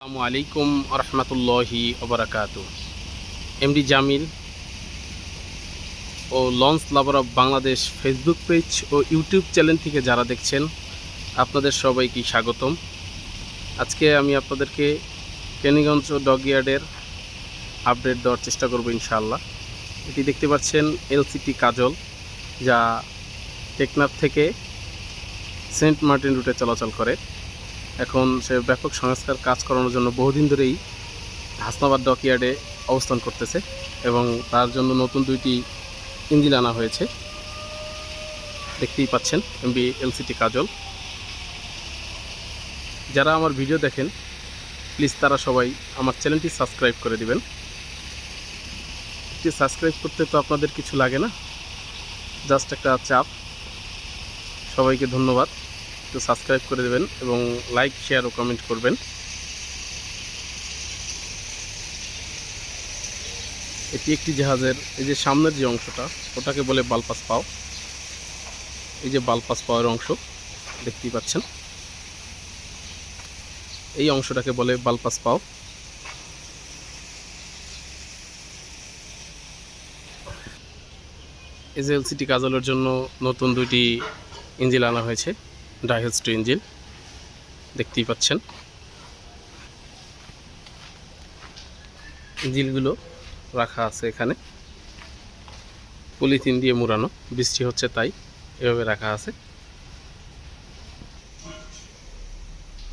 আসসালামু আলাইকুম রহমতুল্লাহি ওবরাকাত। MD Jamil O launch lover of Bangladesh Facebook page O YouTube channel থেকে যারা দেখছেন, আপনাদের সবাইকে স্বাগতম। আজকে আমি আপনাদেরকে কেনিগঞ্জ ডগইয়ার্ডের আপডেট দেওয়ার চেষ্টা করব ইনশাআল্লাহ। এটি দেখতে পাচ্ছেন এলসিটি কাজল, যা টেকনাফ থেকে সেন্ট মার্টিন রুটে চলাচল করে। এখন সে ব্যাপক সংস্কার কাজ করানোর জন্য বহুদিন ধরেই হাসনাবাদ ডকইয়ার্ডে অবস্থান করতেছে এবং তার জন্য নতুন দুইটি ইঞ্জিন আনা হয়েছে। দেখতেই পাচ্ছেন, এমবি এলসিটি কাজল। যারা আমার ভিডিও দেখেন, প্লিজ তারা সবাই আমার চ্যানেলটি সাবস্ক্রাইব করে দিবেন। একটি সাবস্ক্রাইব করতে তো আপনাদের কিছু লাগে না, জাস্ট একটা চাপ। সবাইকে ধন্যবাদ। একটু সাবস্ক্রাইব করে দেবেন এবং লাইক, শেয়ার ও কমেন্ট করবেন। এটি একটি জাহাজের, এই যে সামনের যে অংশটা, ওটাকে বলে বালপাস পাও। এই যে বালপাস পাওয়ার অংশ, দেখতেই পাচ্ছেন। এই অংশটাকে বলে বালপাস পাও। এই যে এলসিটি কাজলের জন্য নতুন দুইটি ইঞ্জিন আনা হয়েছে। ডাইহেস্ট ইঞ্জিন দেখতেই পাচ্ছেন। ইঞ্জিনগুলো রাখা আছে এখানে। পলিথিন দিয়ে মুড়ানো, বৃষ্টি হচ্ছে তাই এভাবে রাখা আছে।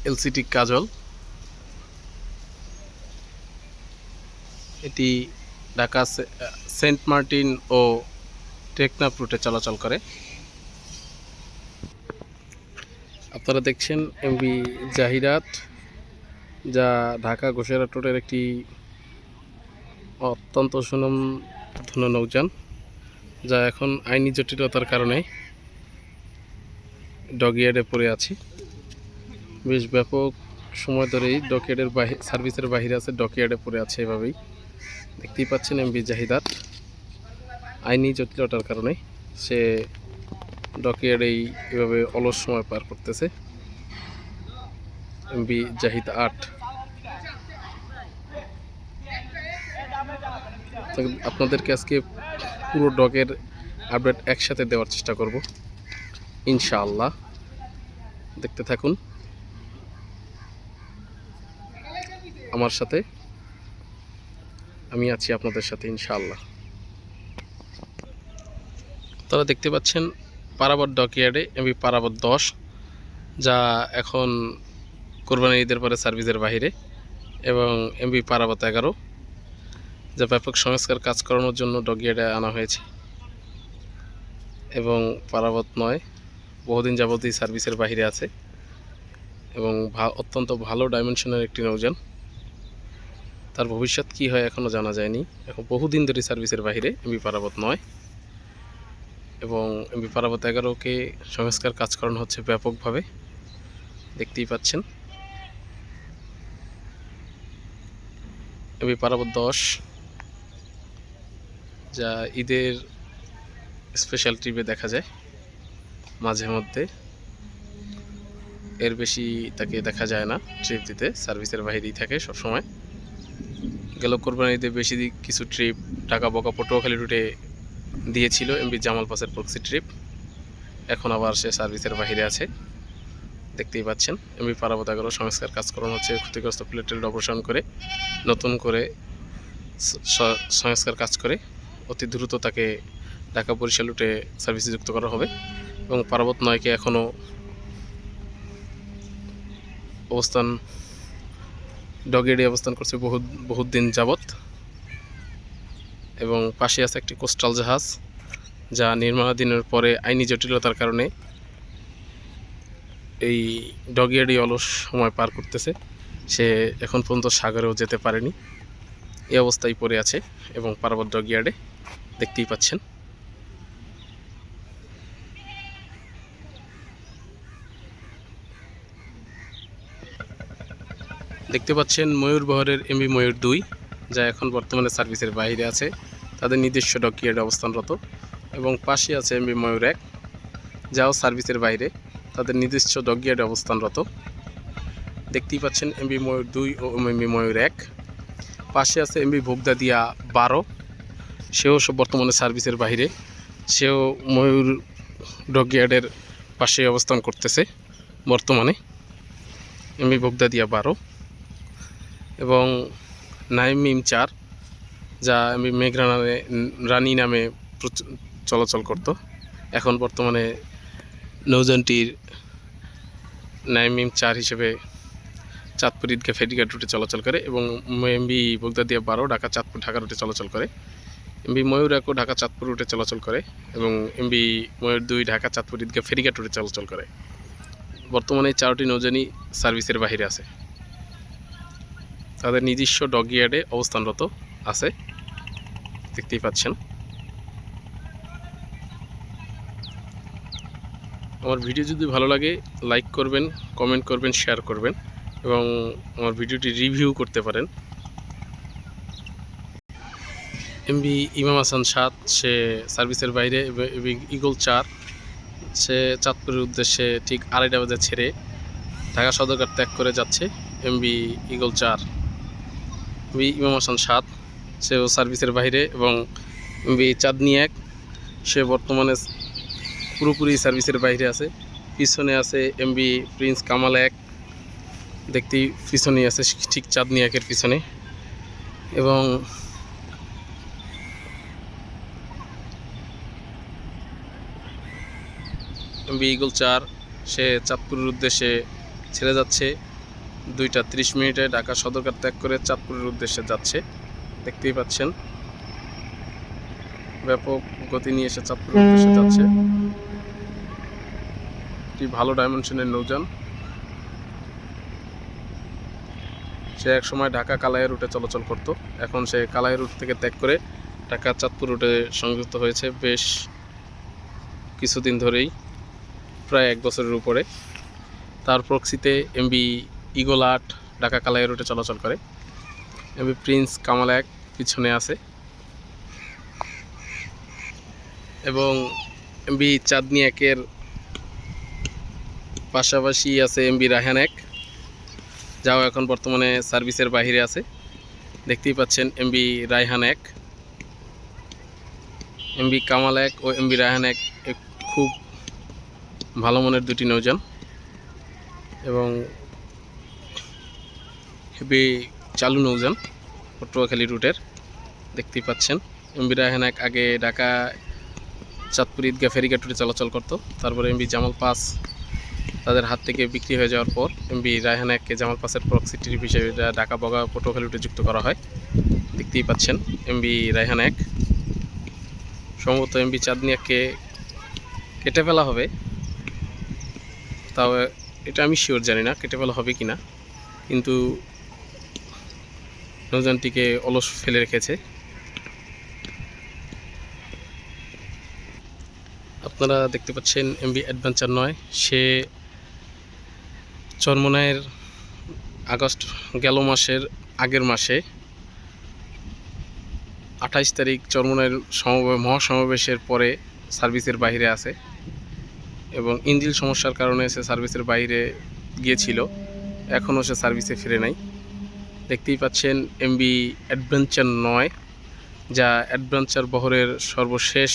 এলসিটি কাজল। এটি ঢাকা সেন্ট মার্টিন ও টেকনাফ রুটে চলাচল করে। আপনারা দেখছেন এমবি জাহিরাত, যা ঢাকা ঘোষেরা রোডের একটি অত্যন্ত সুনাম ধন্য নৌযান, যা এখন আইনি জটিলতার কারণে ডগিয়ার্ডে পড়ে আছে। বেশ ব্যাপক সময় ধরেই ডকইয়ার্ডের বাহি, সার্ভিসের বাহিরে আছে, ডকইয়ার্ডে পড়ে আছে এভাবেই। দেখতেই পাচ্ছেন এমবি জাহিদাত আইনি জটিলতার কারণে সে ডকিয়ার্ডেই এভাবে অলস সময় পার করতেছে। এমবি জাহিদ আট। আপনাদেরকে আজকে পুরো ডগের আপডেট একসাথে দেওয়ার চেষ্টা করব, ইনশাআল্লাহ। দেখতে থাকুন। আমার সাথে আমি আছি আপনাদের সাথে, ইনশাআল্লাহ। তারা দেখতে পাচ্ছেন পারাবত ডকইয়ার্ডে এমবি পারাবত দশ, যা এখন কোরবানি ঈদের পরে সার্ভিসের বাইরে এবং এমবি পারাবত এগারো, যা ব্যাপক সংস্কার কাজ করানোর জন্য ডকইয়ার্ডে আনা হয়েছে। এবং পারাবত নয়, বহুদিন যাবতই সার্ভিসের বাইরে আছে এবং অত্যন্ত ভালো ডাইমেনশনের একটি নৌযান। তার ভবিষ্যৎ কী হয় এখনও জানা যায়নি। এখন বহুদিন ধরে সার্ভিসের বাইরে এমবি পারাবত নয়। এবং এমবি পারাবত এগারোকে সংস্কার কাজ করানো হচ্ছে ব্যাপকভাবে। দেখতেই পাচ্ছেন। এমবি পারাবত দশ, যা ঈদের স্পেশাল ট্রিপে দেখা যায় মাঝে মধ্যে। এর বেশি তাকে দেখা যায় না ট্রিপ দিতে সার্ভিসের বাইরেই থাকে সবসময়। গেল কোরবানিতে বেশি কিছু ট্রিপ টাকা বকা, পটুয়াখালী রুটে দিয়েছিল এমবি জামাল পাসের প্রক্সি ট্রিপ এখন আবার সে সার্ভিসের বাইরে আছে। দেখতেই পাচ্ছেন, এমবি পারাবত এগারো সংস্কার কাজ করানো হচ্ছে। ক্ষতিগ্রস্ত প্লেটের অপারেশন করে, নতুন করে সংস্কার কাজ করে অতি দ্রুত তাকে ঢাকা বরিশাল রুটে সার্ভিসে যুক্ত করা হবে এবং পার্বত নয়কে এখনও অবস্থান ডগেডে অবস্থান করছে বহু বহুত দিন যাবত এবং পাশে আছে একটি কোস্টাল জাহাজ, যা নির্মাণাধীনের পরে আইনি জটিলতার কারণে এই ডগিয়ার্ডই অলস সময় পার করতেছে। সে এখন পর্যন্ত সাগরেও যেতে পারেনি। এই অবস্থায় পড়ে আছে এবং পার্বত ডগিয়ার্ডে দেখতেই পাচ্ছেন। দেখতে পাচ্ছেন ময়ূরবহরের এমবি ময়ূর দুই। যা এখন বর্তমানে সার্ভিসের বাইরে আছে, তাদের নিজস্ব ডকিয়ার্ড অবস্থানরত এবং পাশে আছে এমবি ময়ূর এক, যাও সার্ভিসের বাইরে, তাদের নিজস্ব ডকিয়ার্ডে অবস্থানরত। দেখতেই পাচ্ছেন এমবি ময়ূর দুই ও এমবি ময়ূর এক। পাশে আছে এমবি ভোগদা দিয়া বারো, সেও সব বর্তমানে সার্ভিসের বাইরে, সেও ময়ূর ডগিয়ার্ডের পাশে অবস্থান করতেছে বর্তমানে এমবি ভোগদা দিয়া বারো। এবং নাইম মিম চার, যা মেঘরা নামে, রানী নামে চলাচল করত। এখন বর্তমানে নৌজানটির নাইমিম চার হিসেবে চাঁদপুর ঈদগাহ ফেরিঘাট রুটে চলাচল করে এবং এমবি বগদা দিয়ে বারো, ঢাকা চাঁদপুর, ঢাকা রুটে চলাচল করে। এমবি ময়ূর একও ঢাকা চাঁদপুর রুটে চলাচল করে এবং এমবি ময়ূর দুই, ঢাকা চাঁদপুর ঈদগাহ ফেরিঘাট রুটে চলাচল করে। বর্তমানে চারটি নৌজানই সার্ভিসের বাইরে আছে। তাদের নিজস্ব ডগিয়ার্ডে অবস্থানরত আছে। দেখতেই পাচ্ছেন। আমার ভিডিও যদি ভালো লাগে, লাইক করবেন, কমেন্ট করবেন, শেয়ার করবেন এবং আমার ভিডিওটি রিভিউ করতে পারেন। এমবি ইমাম হাসান সাত সে সার্ভিসের বাইরে এবং, ইগল চার। সে চাঁদপুরের উদ্দেশ্যে ঠিক আড়াইটা বাজে ছেড়ে ঢাকা সদরঘাট ত্যাগ করে যাচ্ছে এমবি ইগল চার। এমবি ইমাম হাসান সাত। সেও সার্ভিসের বাইরে এবং এমবি চাঁদনি এক। সে বর্তমানে পুরোপুরি সার্ভিসের বাইরে আছে। পিছনে আছে এমবি প্রিন্স কামাল এক। দেখতেই পিছনে আছে ঠিক চাঁদনি একের পিছনে। এবং এমবি ইগল চার। সে চাঁদপুরের উদ্দেশ্যে ছেড়ে যাচ্ছে। দুইটা ত্রিশ মিনিটে ঢাকা সদরঘাট ত্যাগ করে চাঁদপুরের উদ্দেশ্যে যাচ্ছে। দেখতেই পাচ্ছেন। ব্যাপক গতি নিয়ে এসে চাঁদপুরের উদ্দেশ্যে যাচ্ছে। একটি ভালো ডাইমেনশনের নৌযান। সে এক সময় ঢাকা কালাই রুটে চলাচল করত। এখন সে কালাই রুট থেকে ত্যাগ করে ঢাকা চাঁদপুর রুটে সংযুক্ত হয়েছে বেশ কিছুদিন ধরেই, প্রায় এক বছরের উপরে। তার প্রক্সিতে এমবি ইগল আট ঢাকা কালাই রুটে চলাচল করে। এমবি প্রিন্স কামাল এক পিছনে আছে। এবং এমবি চাঁদনি একের পাশাপাশি আছে এমবি রায়হান এক, যাও এখন বর্তমানে সার্ভিসের বাইরে আছে। দেখতেই পাচ্ছেন এমবি রায়হান এক। এমবি কামাল এক ও এমবি রায়হান এক খুব ভালো মনের দুটি নৌযান। এবং হেভি চালু নৌযান পটুয়াখালী রুটের, দেখতেই পাচ্ছেন। এমবি রায়হান এক আগে ঢাকা, চাঁদপুর ঈদগাহ ফেরিঘাট রুটে চলাচল করতো। তারপরে এমবি জামাল পাস তাদের হাত থেকে বিক্রি হয়ে যাওয়ার পর এমবি রায়হান এককে জামাল পাসের প্রক্সি ট্রিপ হিসেবে ঢাকা বগা পটুয়াখালী রুটে যুক্ত করা হয়। দেখতেই পাচ্ছেন এমবি রায়হান এক। সম্ভবত এমবি চাঁদনি এককে কেটে ফেলা হবে। তাও এটা আমি শিওর জানি না কেটে ফেলা হবে কি না কিন্তু নৌযানটিকে অলস ফেলে রেখেছে। আপনারা দেখতে পাচ্ছেন এমবি অ্যাডভেঞ্চার নয়। সে চরমনায়ের আগস্ট গেল মাসের আগের মাসে আঠাইশ তারিখ চরমনায়ের সমাবেশ মহাসমাবেশের পরে সার্ভিসের বাইরে আছে এবং ইঞ্জিল সমস্যার কারণে সে সার্ভিসের বাইরে গিয়েছিল। এখনও সে সার্ভিসে ফিরে নাই। দেখতেই পাচ্ছেন এমবি অ্যাডভেঞ্চার নয়, যা অ্যাডভেঞ্চার বহরের সর্বশেষ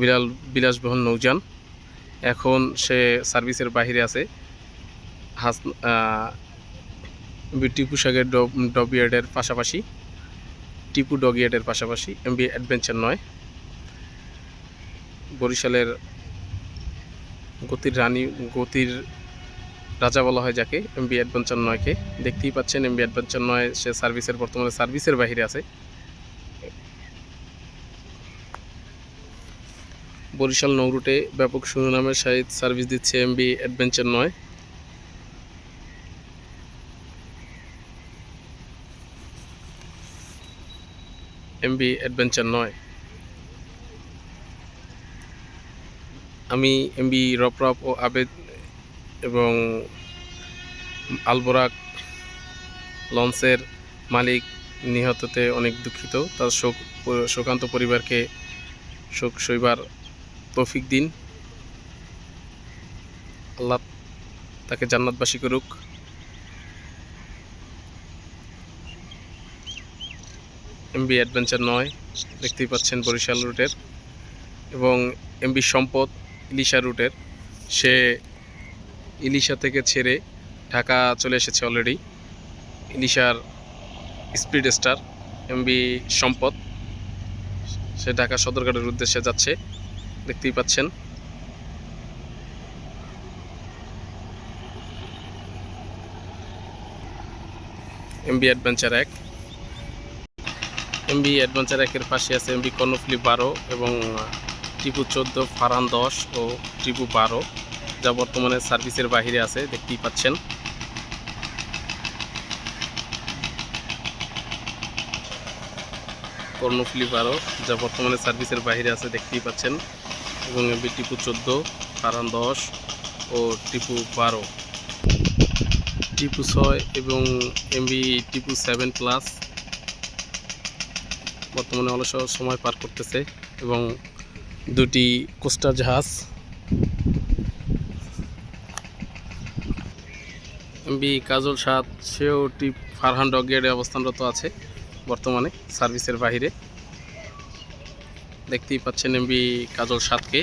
বিরাল বিলাসবহন নৌযান। এখন সে সার্ভিসের বাইরে আছে। হাস টিপু সাগের ডবিয়ার্ডের পাশাপাশি টিপু ডগিয়ার্ডের পাশাপাশি এমবি অ্যাডভেঞ্চার নয়। বরিশালের গতির রানী, গতির রাজা বলা হয় যাকে এমবি অ্যাডভেঞ্চার নয়কে। দেখতেই পাচ্ছেন এমবি অ্যাডভেঞ্চার নয়, সে সার্ভিসের বর্তমানে সার্ভিসের বাইরে আছে। বরিশাল নৌরুটে ব্যাপক শিরোনামের সহিত সার্ভিস দিচ্ছে এমবি অ্যাডভেঞ্চার নয়। এমবি অ্যাডভেঞ্চার নয়। আমি এমবি রপরপ ও আবেদ এবং আলবরাক লঞ্চের মালিক নিহততে অনেক দুঃখিত। তার শোক, শোকান্ত পরিবারকে শোক শৈবার তৌফিক দিন। আল্লাহ তাকে জান্নাতবাসী করুক। এমবি অ্যাডভেঞ্চার নয়, দেখতেই পাচ্ছেন বরিশাল রুটের এবং এমবি সম্পদ ইলিশা রুটের। সে ইলিশা থেকে ছেড়ে ঢাকা চলে এসেছে অলরেডি ইলিশার স্পিড স্টার এমবি সম্পদ। সে ঢাকা সদরঘাটের উদ্দেশ্যে যাচ্ছে, দেখতেই পাচ্ছেন। এমবি অ্যাডভেঞ্চার এক। এমবি অ্যাডভেঞ্চার একের পাশে আছে এমবি কর্ণফুলি বারো এবং টিপু চোদ্দ ফারান দশ ও টিপু বারো। যা বর্তমানে সার্ভিসের বাহিরে আছে, দেখতেই পাচ্ছেন। কর্ণফুলি বারো যা বর্তমানে সার্ভিসের বাইরে আছে, দেখতেই পাচ্ছেন। এবং এমবি টিপু চোদ্দ ফারান দশ ও টিপু বারো। টিপু ছয় এবং এমবি টিপু সেভেন প্লাস বর্তমানে অলস সময় পার করতেছে এবং দুটি কোস্টার জাহাজ এমবি, কাজল সাত সেও টিপ ফারহান ডগিয়ার্ডে অবস্থানরত আছে বর্তমানে সার্ভিসের বাহিরে। দেখতেই পাচ্ছেন এমবি কাজল সাতকে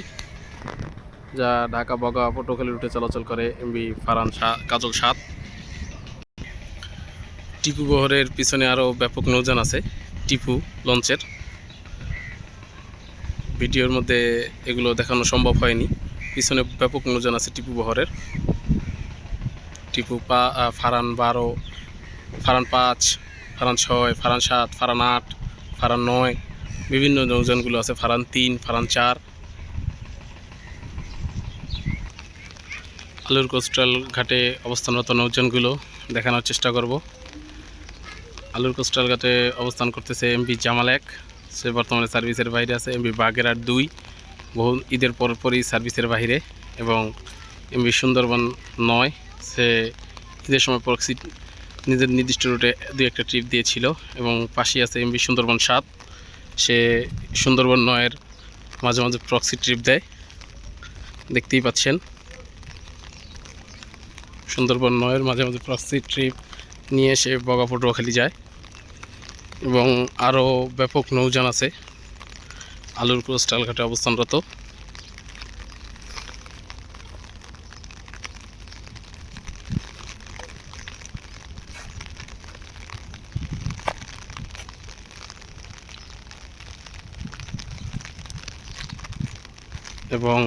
যা ঢাকা বগা পটুয়াখালী রুটে চলাচল করে এমবি ফারহান কাজল সাত টিপু বহরের পিছনে আরও ব্যাপক নৌযান আছে টিপু লঞ্চের। ভিডিওর মধ্যে এগুলো দেখানো সম্ভব হয়নি। পিছনে ব্যাপক নৌযান আছে টিপু বহরের। টিপু পা ফারান বারো, ফারান পাঁচ, ফারান ছয়, ফারান সাত, ফারান আট, ফারান নয়, বিভিন্ন নৌযানগুলো আছে, ফারান তিন, ফারান চার। আলুর কোস্টাল ঘাটে অবস্থানরত নৌযানগুলো দেখানোর চেষ্টা করব। আলুর কোস্টাল ঘাটে অবস্থান করতেছে এমবি জামাল এক, সে বর্তমানে সার্ভিসের বাইরে আছে। এমবি বাগেরহাট দুই, বহু ঈদের পরপরই সার্ভিসের বাইরে এবং এমবি সুন্দরবন নয়। সে ঈদের সময় প্রক্সি নিজের নির্দিষ্ট রুটে দুই একটা ট্রিপ দিয়েছিল এবং পাশেই আছে এমবি সুন্দরবন সাত। সে সুন্দরবন নয়ের মাঝে মাঝে প্রক্সি ট্রিপ দেয়। দেখতেই পাচ্ছেন। সুন্দরবন নয়ের মাঝে মাঝে প্রক্সি ট্রিপ নিয়ে সে বগা পটুয়াখালী যায় এবং আরও ব্যাপক নৌযান আছে। আলুর কোস্টাল ঘাটে অবস্থানরত। এবং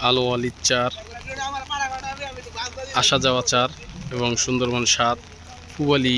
আলো আলির চার আসা যাওয়া চার এবং সুন্দরবন সাত পুবালি